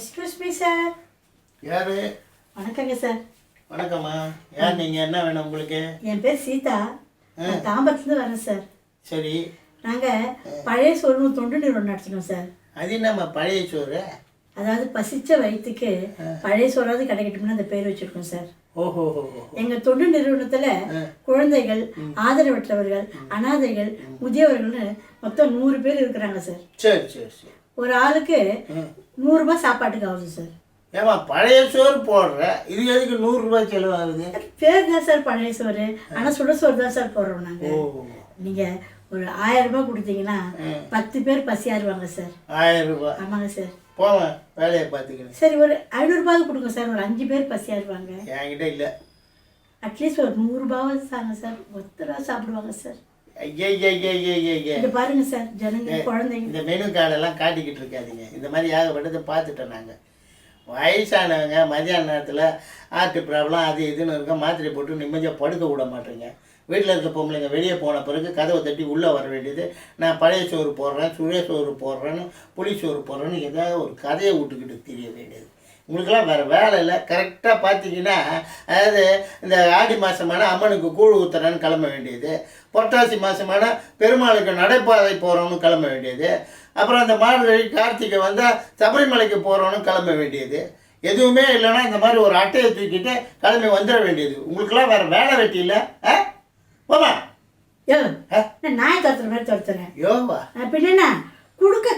Excuse me sir யாரு? வணக்கங்க sir வணக்கம்மா. யார் நீங்கள் என்ன வேணும் உங்களுக்கு? என் பேர் சீதா. நான் தாம்பரத்துலேருந்து வரேன் சார். சரி நாங்கள் பழைய சோறுன்னு தொண்டு நிறுவனம் நடத்தினோம் சார் அது என்னம்மா பழைய சோறு? அதாவது பசிச்ச வயிற்றுக்கு பழைய சோறாவது கிடைக்கட்டும்னு அந்த பேர் வச்சுருக்கோம் சார் ஓஹோ. ஹோ ஹோ எங்கள் தொண்டு நிறுவனத்தில் குழந்தைகள் ஆதரவற்றவர்கள் அனாதைகள் முதியவர்கள்னு மொத்தம் நூறு பேர் இருக்கிறாங்க சார் சரி சரி சரி. ஒரு ஆளுக்கு நூறுரூபா சாப்பாட்டுக்கு ஆகுது சார் ஏம்மா பழைய சோறு போடுற இது எதுக்கு நூறுரூவா செலவாகுது? பேர் தான் சார் பழைய சோறு. ஆனால் சுட சோறு தான் சார் போடுறோம் நாங்கள் நீங்கள் ஒரு ஆயிரம் ரூபாய் கொடுத்தீங்கன்னா பத்து பேர் பசியாருவாங்க சார் ஆயிரம் ரூபாய் ஆமாங்க சார் போவேன் வேலையை பார்த்துக்கிறேன். சரி ஒரு ஐநூறுரூபாவது கொடுங்க சார் ஒரு அஞ்சு பேர் பசியாருவாங்க. என்கிட்ட இல்லை. அட்லீஸ்ட் ஒரு நூறுரூபாவது தாங்க சார் ஒத்த ரூபா சாப்பிடுவாங்க சார் பாருங்க சார் ஜனங்க குழந்தைங்க. இந்த மெனு கார்டெல்லாம் காட்டிக்கிட்டு இருக்காதீங்க. இந்த மாதிரி ஏகப்பட்டதை பார்த்துட்டோம் நாங்கள் வயசானவங்க மதியான நேரத்தில் ஹார்ட் ப்ராப்ளம் அது இதுன்னு இருக்க மாத்திரை போட்டு நிம்மதியாக படுக்க விட மாட்டேங்க. வீட்டில் இருக்க பொம்பளைங்க வெளியே போன பிறகு கதவை தட்டி உள்ளே வர வேண்டியது நான் பழைய சோறு போடுறேன் சுழ சோறு போடுறேன்னு புளி சோறு போடுறேன்னு ஏதாவது ஒரு கதையை விட்டுக்கிட்டு தெரிய வேண்டியது உங்களுக்கெல்லாம் வேறு வேலை இல்லை. கரெக்டாக பார்த்தீங்கன்னா அதாவது இந்த ஆடி மாதமான அம்மனுக்கு கூழ் ஊத்துறேன்னு கிளம்ப வேண்டியது. புரட்டாசி மாதமான பெருமாளுக்கு நடைபாதை போகிறோன்னு கிளம்ப வேண்டியது. அப்புறம் அந்த மார்கழி கார்த்திகை வந்தால் சபரிமலைக்கு போகிறோன்னு கிளம்ப வேண்டியது. எதுவுமே இல்லைன்னா இந்த மாதிரி ஒரு அட்டையை தூக்கிட்டு கிளம்பி வந்துட வேண்டியது. உங்களுக்கெல்லாம் வேறு வேலை வெட்டி இல்லை? ஆ? போமா? நான் நாயை துரத்துற மாதிரி துரத்துறேன். யோவா. பின்ன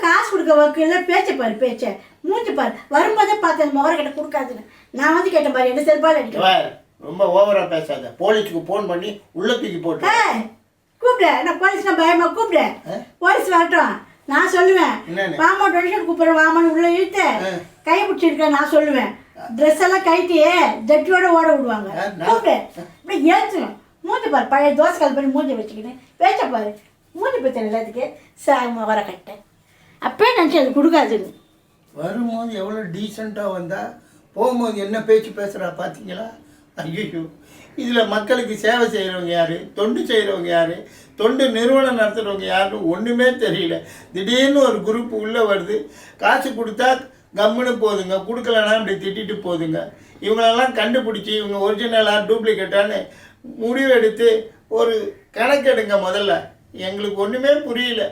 கொடுக்க காசு கொடுக்க வக்கீல்ல பேச்சை பாரு பேச்சை. மூஞ்சி பாரு. வரும்போதே பார்த்தேன் முகர கிட்ட கொடுக்காதுன்னு நான் வந்து கேட்டேன் பாரு என்ன செருப்பால் அடிக்கிறேன் ரொம்ப ஓவராக பேசாத. போலீஸுக்கு ஃபோன் பண்ணி உள்ள தூக்கி போட்டு கூப்பிடு. நான் போலீஸ்னா பயமா? கூப்பிடு. போலீஸ் வரட்டும். நான் சொல்லுவேன்? வாமா டொனேஷன் கூப்பிடுறேன். வாமான்னு உள்ள இழுத்து கை பிடிச்சிருக்கேன் நான் சொல்லுவேன். ட்ரெஸ் எல்லாம் கைட்டி ஜட்டியோட ஓட விடுவாங்க. நான்- கூப்பிடு. இப்படி ஏற்றுணும் மூஞ்சி பாரு. பழைய தோசை கால் பண்ணி மூஞ்சி வச்சுக்கின்னு பேச்ச பாரு. மூஞ்சி பத்தல எல்லாத்துக்கு சாம வர கட்டேன். அப்பயே நினச்சி அது கொடுக்காதுன்னு வரும்போது எவ்வளோ டீசெண்டாக வந்தால் போகும்போது என்ன பேச்சு பேசுகிறா பார்த்தீங்களா ஐயோ இதில் மக்களுக்கு சேவை செய்கிறவங்க யார்? தொண்டு செய்கிறவங்க யார்? தொண்டு நிறுவனம் நடத்துகிறவங்க யாருன்னு ஒன்றுமே தெரியல. திடீர்னு ஒரு குரூப் உள்ளே வருது. காசு கொடுத்தா கம்முன்னு போதுங்க. கொடுக்கலன்னா அப்படி திட்டிட்டு போதுங்க. இவங்களெல்லாம் கண்டுபிடிச்சி இவங்க ஒரிஜினலாக டூப்ளிகேட்டான்னு முடிவெடுத்து ஒரு கணக்கெடுங்க முதல்ல. எங்களுக்கு ஒன்றுமே புரியல.